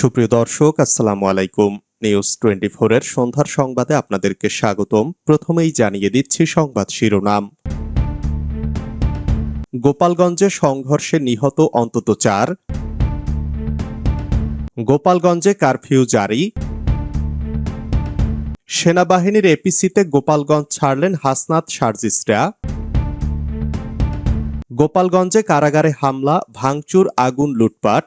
সুপ্রিয় দর্শক, আসসালামু আলাইকুম। নিউজ টোয়েন্টি এর সন্ধ্যার সংবাদে আপনাদেরকে স্বাগতম। প্রথমেই জানিয়ে দিচ্ছি সংবাদ শিরোনাম। গোপালগঞ্জে সংঘর্ষে নিহত অন্তত চার। গোপালগঞ্জে কারফিউ জারি। সেনাবাহিনীর এপিসিতে গোপালগঞ্জ ছাড়লেন হাসনাত সার্জিস্টরা গোপালগঞ্জে কারাগারে হামলা, ভাঙচুর, আগুন, লুটপাট।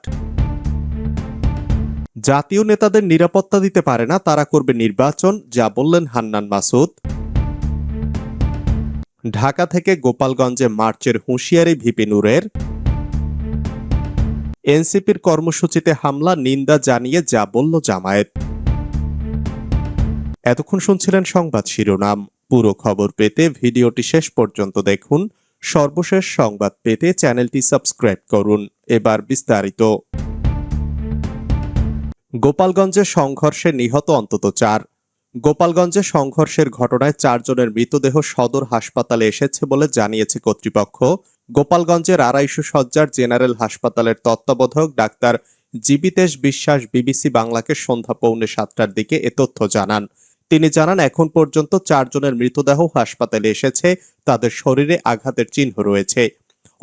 জাতীয় নেতাদের নিরাপত্তা দিতে পারে না, তারা করবে নির্বাচন, যা বললেন হান্নান মাসুদ। ঢাকা থেকে গোপালগঞ্জে মার্চের হুঁশিয়ারি ভিপি নূরের। এনসিপির কর্মসূচিতে হামলা, নিন্দা জানিয়ে যা বলল জামায়াত। এতক্ষণ শুনছিলেন সংবাদ শিরোনাম। পুরো খবর পেতে ভিডিওটি শেষ পর্যন্ত দেখুন। সর্বশেষ সংবাদ পেতে চ্যানেলটি সাবস্ক্রাইব করুন। এবার বিস্তারিত। গোপালগঞ্জে সংঘর্ষে নিহত অন্তত চার। গোপালগঞ্জে সংঘর্ষের ঘটনায় চারজনের মৃতদেহ সদর হাসপাতালে এসেছে বলে জানিয়েছে কর্তৃপক্ষ। গোপালগঞ্জের আড়াইশো সজ্জার জেনারেল হাসপাতালের তত্ত্বাবধায়ক ডাক্তার জীবিতেশ বিশ্বাস বিবিসি বাংলাকে সন্ধ্যা পৌনে সাতটার দিকে এ তথ্য জানান। তিনি জানান, এখন পর্যন্ত চারজনের মৃতদেহ হাসপাতালে এসেছে, তাদের শরীরে আঘাতের চিহ্ন রয়েছে।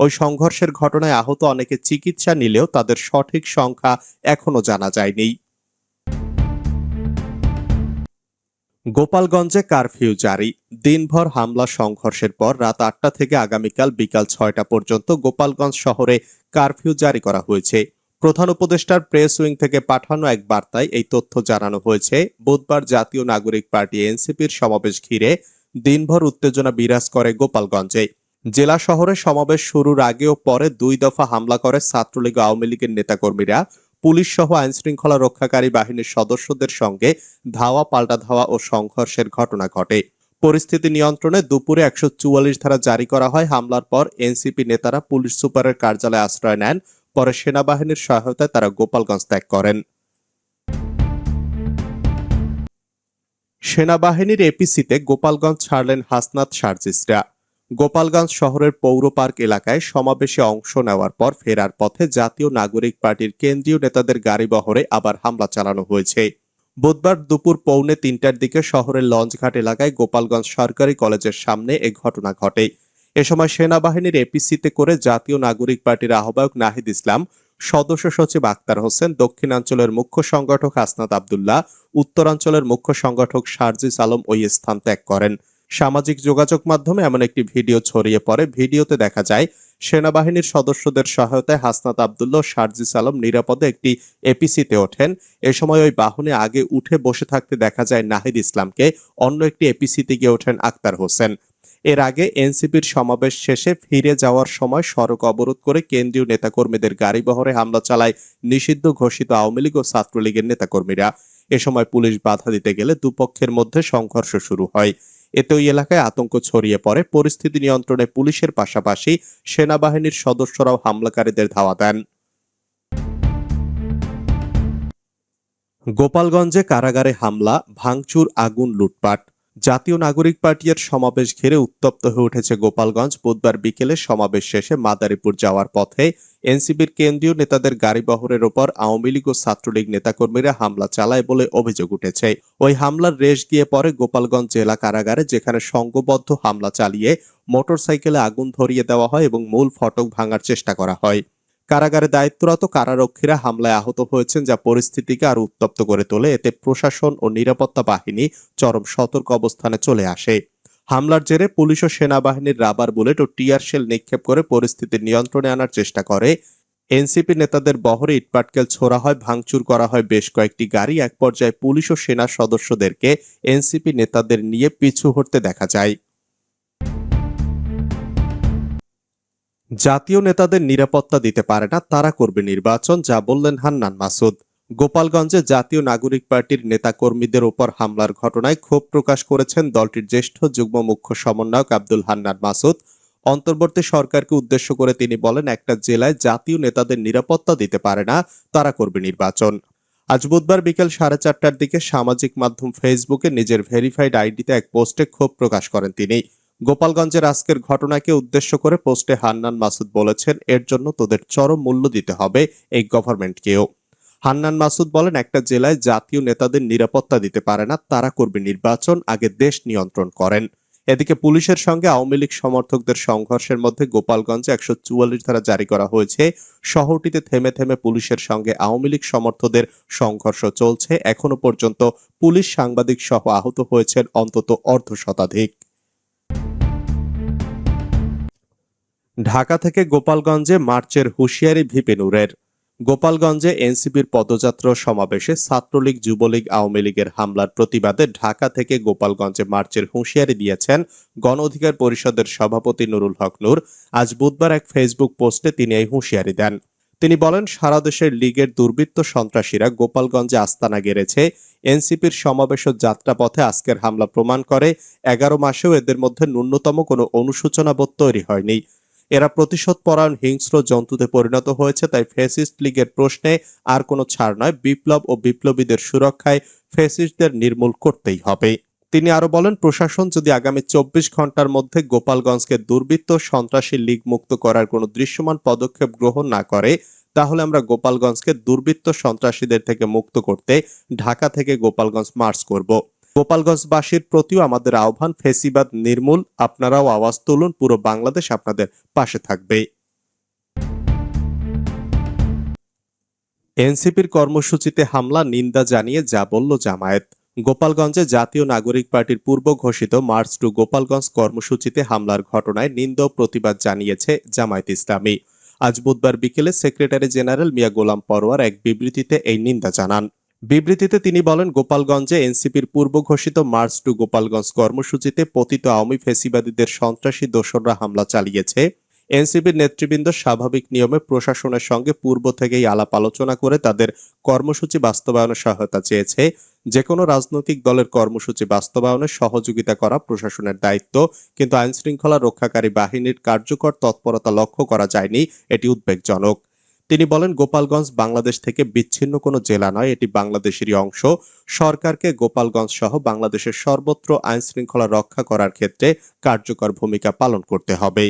ওই সংঘর্ষের ঘটনায় আহত অনেকে চিকিৎসা নিলেও তাদের সঠিক সংখ্যা এখনও জানা যায়নি। গোপালগঞ্জে কারফিউ জারি। দিনভর হামলা সংঘর্ষের পর রাত আটটা থেকে আগামীকাল বিকাল ছয়টা পর্যন্ত গোপালগঞ্জ শহরে কারফিউ জারি করা হয়েছে। প্রধান উপদেষ্টার প্রেস উইং থেকে পাঠানো এক বার্তায় এই তথ্য জানানো হয়েছে। বুধবার জাতীয় নাগরিক পার্টি এনসিপির সমাবেশ ঘিরে দিনভর উত্তেজনা বিরাজ করে গোপালগঞ্জে। জেলা শহরে সমাবেশ শুরুর আগে ও পরে দুই দফা হামলা করে ছাত্রলীগ আওয়ামী লীগের নেতাকর্মীরা। পুলিশ সহ আইন শৃঙ্খলা রক্ষাকারী বাহিনীর সদস্যদের সঙ্গে ধাওয়া পাল্টা ধাওয়া ও সংঘর্ষের ঘটনা ঘটে। পরিস্থিতি নিয়ন্ত্রণে দুপুরে একশো চুয়াল্লিশ ধারা জারি করা হয়। হামলার পর এনসিপি নেতারা পুলিশ সুপারের কার্যালয়ে আশ্রয় নেন। পরে সেনাবাহিনীর সহায়তায় তারা গোপালগঞ্জ ত্যাগ করেন। সেনাবাহিনীর এপিসিতে গোপালগঞ্জ ছাড়লেন হাসনাত সার্জিসরা। গোপালগঞ্জ শহরের পৌর পার্ক এলাকায় সমাবেশে অংশ নেওয়ার পর ফেরার পথে জাতীয় নাগরিক পার্টির কেন্দ্রীয় নেতাদের গাড়ি বহরে আবার হামলা চালানো হয়েছে। বুধবার দুপুর পৌনে তিনটার দিকে শহরের লঞ্চঘাট এলাকায় গোপালগঞ্জ সরকারি কলেজের সামনে এ ঘটনা ঘটে। এ সময় সেনাবাহিনীর এপিসিতে করে জাতীয় নাগরিক পার্টির আহ্বায়ক নাহিদ ইসলাম, সদস্য সচিব আক্তার হোসেন, দক্ষিণাঞ্চলের মুখ্য সংগঠক হাসনাত আবদুল্লাহ, উত্তরাঞ্চলের মুখ্য সংগঠক সার্জিস আলম ওই স্থান ত্যাগ করেন। সামাজিক যোগাযোগ মাধ্যমে এমন একটি ভিডিও ছড়িয়ে পড়ে। ভিডিওতে দেখা যায়, সেনাবাহিনীর সদস্যদের সহায়তায় হাসনাত আবদুল্লাহ, সার্জিস আলম নিরাপদে একটি এপিসিতে ওঠেন। এ সময় ওই বাহনে আগে উঠে বসে থাকতে দেখা যায় নাহিদ ইসলামকে। অন্য একটি এপিসিতে গিয়ে ওঠেন আক্তার হোসেন। এর আগে এনসিপির সমাবেশ শেষে ফিরে যাওয়ার সময় সড়ক অবরোধ করে কেন্দ্রীয় নেতাকর্মীদের গাড়ি বহরে হামলা চালায় নিষিদ্ধ ঘোষিত আওয়ামী লীগ ও ছাত্রলীগের নেতাকর্মীরা। এ সময় পুলিশ বাধা দিতে গেলে দুপক্ষের মধ্যে সংঘর্ষ শুরু হয়। এতে ওই এলাকায় আতঙ্ক ছড়িয়ে পড়ে। পরিস্থিতি নিয়ন্ত্রণে পুলিশের পাশাপাশি সেনাবাহিনীর সদস্যরাও হামলাকারীদের ধাওয়া দেন। গোপালগঞ্জে কারাগারে হামলা, ভাঙচুর, আগুন, লুটপাট। জাতীয় নাগরিক পার্টির সমাবেশ ঘিরে উত্তপ্ত হয়ে উঠেছে গোপালগঞ্জ। বুধবার বিকেলে সমাবেশ শেষে মাদারীপুর যাওয়ার পথে এনসিপির কেন্দ্রীয় নেতাদের গাড়ি বহরের ওপর আওয়ামী লীগ ও ছাত্রলীগ নেতাকর্মীরা হামলা চালায় বলে অভিযোগ উঠেছে। ওই হামলার রেশ গিয়ে পরে গোপালগঞ্জ জেলা কারাগারে, যেখানে সংঘবদ্ধ হামলা চালিয়ে মোটরসাইকেলে আগুন ধরিয়ে দেওয়া হয় এবং মূল ফটক ভাঙার চেষ্টা করা হয়। কারাগারে দায়িত্বরত কারারক্ষীরা হামলায় আহত হয়েছেন, যা পরিস্থিতিকে আরও উত্তপ্ত করে তোলে। এতে প্রশাসন ও নিরাপত্তা বাহিনী চরম সতর্ক অবস্থানে চলে আসে। হামলার জেরে পুলিশ ও সেনাবাহিনীর রাবার বুলেট ও টিয়ার শেল নিক্ষেপ করে পরিস্থিতি নিয়ন্ত্রণে আনার চেষ্টা করে। এনসিপি নেতাদের বহরে ইটপাটকেল ছোড়া হয়, ভাঙচুর করা হয় বেশ কয়েকটি গাড়ি। এক পর্যায়ে পুলিশ ও সেনা সদস্যদেরকে এনসিপি নেতাদের নিয়ে পিছু হটতে দেখা যায়। জাতীয় নেতাদের নিরাপত্তা দিতে পারে না, তারা করবে নির্বাচন, যা বললেন হান্নান মাসুদ। গোপালগঞ্জে জাতীয় নাগরিক পার্টির নেতাকর্মীদের ওপর হামলার ঘটনায় ক্ষোভ প্রকাশ করেছেন দলটির জ্যেষ্ঠ যুগ্ম মুখ্য সমন্বয়ক আব্দুল হান্নান মাসুদ। অন্তর্বর্তী সরকারকে উদ্দেশ্য করে তিনি বলেন, একটা জেলায় জাতীয় নেতাদের নিরাপত্তা দিতে পারে না, তারা করবে নির্বাচন। আজ বুধবার বিকেল সাড়ে চারটার দিকে সামাজিক মাধ্যম ফেসবুকে নিজের ভেরিফাইড আইডিতে এক পোস্টে ক্ষোভ প্রকাশ করেন তিনি। গোপালগঞ্জের আজকের ঘটনাকে উদ্দেশ্য করে পোস্টে হান্নান মাসুদ বলেছেন, এর জন্য তোদের চরম মূল্য দিতে হবে এই গভর্নমেন্টকেও। হান্নান মাসুদ বলেন, একটা জেলায় জাতীয় নেতাদের নিরাপত্তা দিতে পারে না, তারা করবে নির্বাচন, আগে দেশ নিয়ন্ত্রণ করেন। এদিকে পুলিশের সঙ্গে আওয়ামী লীগ সমর্থকদের সংঘর্ষের মধ্যে গোপালগঞ্জে একশো চুয়াল্লিশ ধারা জারি করা হয়েছে। শহরটিতে থেমে থেমে পুলিশের সঙ্গে আওয়ামী লীগ সমর্থকদের সংঘর্ষ চলছে। এখনও পর্যন্ত পুলিশ সাংবাদিক সহ আহত হয়েছেন অন্তত অর্ধ শতাধিক। ঢাকা থেকে গোপালগঞ্জে মার্চের হুঁশিয়ারি ভিপিনুরের গোপালগঞ্জে এনসিপির পদযাত্রা সমাবেশে ছাত্রলীগ, যুবলীগ, আওয়ামী লীগের হামলার প্রতিবাদে ঢাকা থেকে গোপালগঞ্জে মার্চের হুঁশিয়ারি দিয়েছেন গণ অধিকার পরিষদের সভাপতি নুরুল হক নূর। আজ বুধবার এক ফেসবুক পোস্টে তিনি এই হুঁশিয়ারি দেন। তিনি বলেন, সারা দেশের লীগের দুর্বৃত্ত সন্ত্রাসীরা গোপালগঞ্জে আস্তানা গেড়েছে। এনসিপির সমাবেশ যাত্রাপথে আজকের হামলা প্রমাণ করে এগারো মাসেও এদের মধ্যে ন্যূনতম কোনো অনুসূচনাবোধ তৈরি হয়নি। এরা প্রতিশোধ পরায়ণ হিংস্র জন্তুতে পরিণত হয়েছে, তাই ফেসিস্ট লীগের প্রশ্নে আর কোনো ছাড় নয়, বিপ্লব ও বিপ্লবীদের সুরক্ষায় ফেসিস্টদের নির্মূল করতেই হবে। তিনি আরও বলেন, প্রশাসন যদি আগামী চব্বিশ ঘণ্টার মধ্যে গোপালগঞ্জকে দুর্বৃত্ত, সন্ত্রাসী লীগ মুক্ত করার কোনো দৃশ্যমান পদক্ষেপ গ্রহণ না করে, তাহলে আমরা গোপালগঞ্জকে দুর্বৃত্ত সন্ত্রাসীদের থেকে মুক্ত করতে ঢাকা থেকে গোপালগঞ্জ মার্চ করব। গোপালগঞ্জবাসীর প্রতিও আমাদের আহ্বান, ফেসিবাদ নির্মূল। আপনারাও আওয়াজ তুলুন, পুরো বাংলাদেশ আপনাদের পাশে থাকবে। এনসিপির কর্মসূচিতে হামলা, নিন্দা জানিয়ে যা বলল জামায়াত। গোপালগঞ্জে জাতীয় নাগরিক পার্টির পূর্ব ঘোষিত মার্চ টু গোপালগঞ্জ কর্মসূচিতে হামলার ঘটনায় নিন্দা প্রতিবাদ জানিয়েছে জামায়াত ইসলামী। আজ বুধবার বিকেলে সেক্রেটারি জেনারেল মিয়া গোলাম পরোয়ার এক বিবৃতিতে এই নিন্দা জানান। বিবৃতিতে তিনি বলেন, গোপালগঞ্জে এনসিপির পূর্ব ঘোষিত মার্চ টু গোপালগঞ্জ কর্মসূচিতে পতিত আওয়ামী ফেসিবাদীদের সন্ত্রাসী দোসররা হামলা চালিয়েছে। এনসিপির নেতৃবৃন্দ স্বাভাবিক নিয়মে প্রশাসনের সঙ্গে পূর্ব থেকেই আলাপ আলোচনা করে তাদের কর্মসূচি বাস্তবায়নে সহায়তা চেয়েছে। যে কোনো রাজনৈতিক দলের কর্মসূচি বাস্তবায়নে সহযোগিতা করা প্রশাসনের দায়িত্ব, কিন্তু আইনশৃঙ্খলা রক্ষাকারী বাহিনীর কার্যকর তৎপরতা লক্ষ্য করা যায়নি। এটি উদ্বেগজনক। তিনি বলেন, গোপালগঞ্জ বাংলাদেশ থেকে বিচ্ছিন্ন কোনো জেলা নয়, এটি বাংলাদেশেরই অংশ। সরকারকে গোপালগঞ্জ সহ বাংলাদেশের সর্বত্র আইন শৃঙ্খলা রক্ষা করার ক্ষেত্রে কার্যকর ভূমিকা পালন করতে হবে।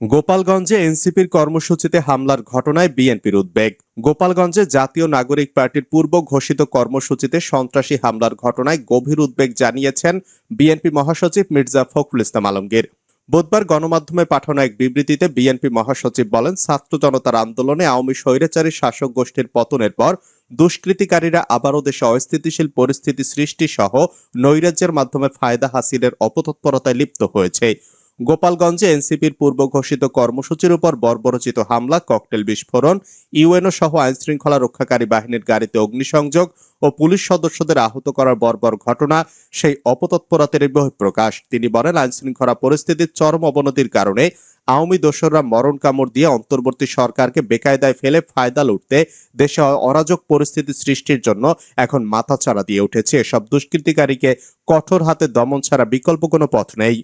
গোপালগঞ্জে এনসিপির কর্মসূচিতে হামলার ঘটনায় বিএনপির উদ্বেগ। গোপালগঞ্জে জাতীয় নাগরিক পার্টির পূর্ব ঘোষিত কর্মসূচিতে সন্ত্রাসী হামলার ঘটনায় গভীর উদ্বেগ জানিয়েছেন বিএনপি মহাসচিব মির্জা ফখরুল ইসলাম আলমগীর। বুধবার গণমাধ্যমে পাঠানো এক বিবৃতিতে বিএনপি মহাসচিব বলেন, ছাত্র জনতার আন্দোলনে আওয়ামী স্বৈরাচারী শাসক গোষ্ঠীর পতনের পর দুষ্কৃতিকারীরা আবারও দেশে অস্থিতিশীল পরিস্থিতি সৃষ্টি সহ নৈরাজ্যের মাধ্যমে ফায়দা হাসিলের অপতৎপরতায় লিপ্ত হয়েছে। গোপালগঞ্জে এনসিপির পূর্ব ঘোষিত কর্মসূচির উপর বর্বরচিত হামলা, ককটেল বিস্ফোরণ, ইউএনও সহ আইন শৃঙ্খলা রক্ষাকারী বাহিনীর গাড়িতে অগ্নিসংযোগ ও পুলিশ সদস্যদের আহত করার বর্বর ঘটনা সেই অপতৎপরতার বহিঃপ্রকাশ। তিনি বলেন আইন শৃঙ্খলা পরিস্থিতির চরম অবনতির কারণে আওয়ামী দোসররা মরণ কামড় দিয়ে অন্তর্বর্তী সরকারকে বেকায়দায় ফেলে ফায়দা লুটতে দেশে অরাজক পরিস্থিতি সৃষ্টির জন্য এখন মাথা মাথাচাড়া দিয়ে উঠেছে। এসব দুষ্কৃতিকারীকে কঠোর হাতে দমন ছাড়া বিকল্প কোনো পথ নেই।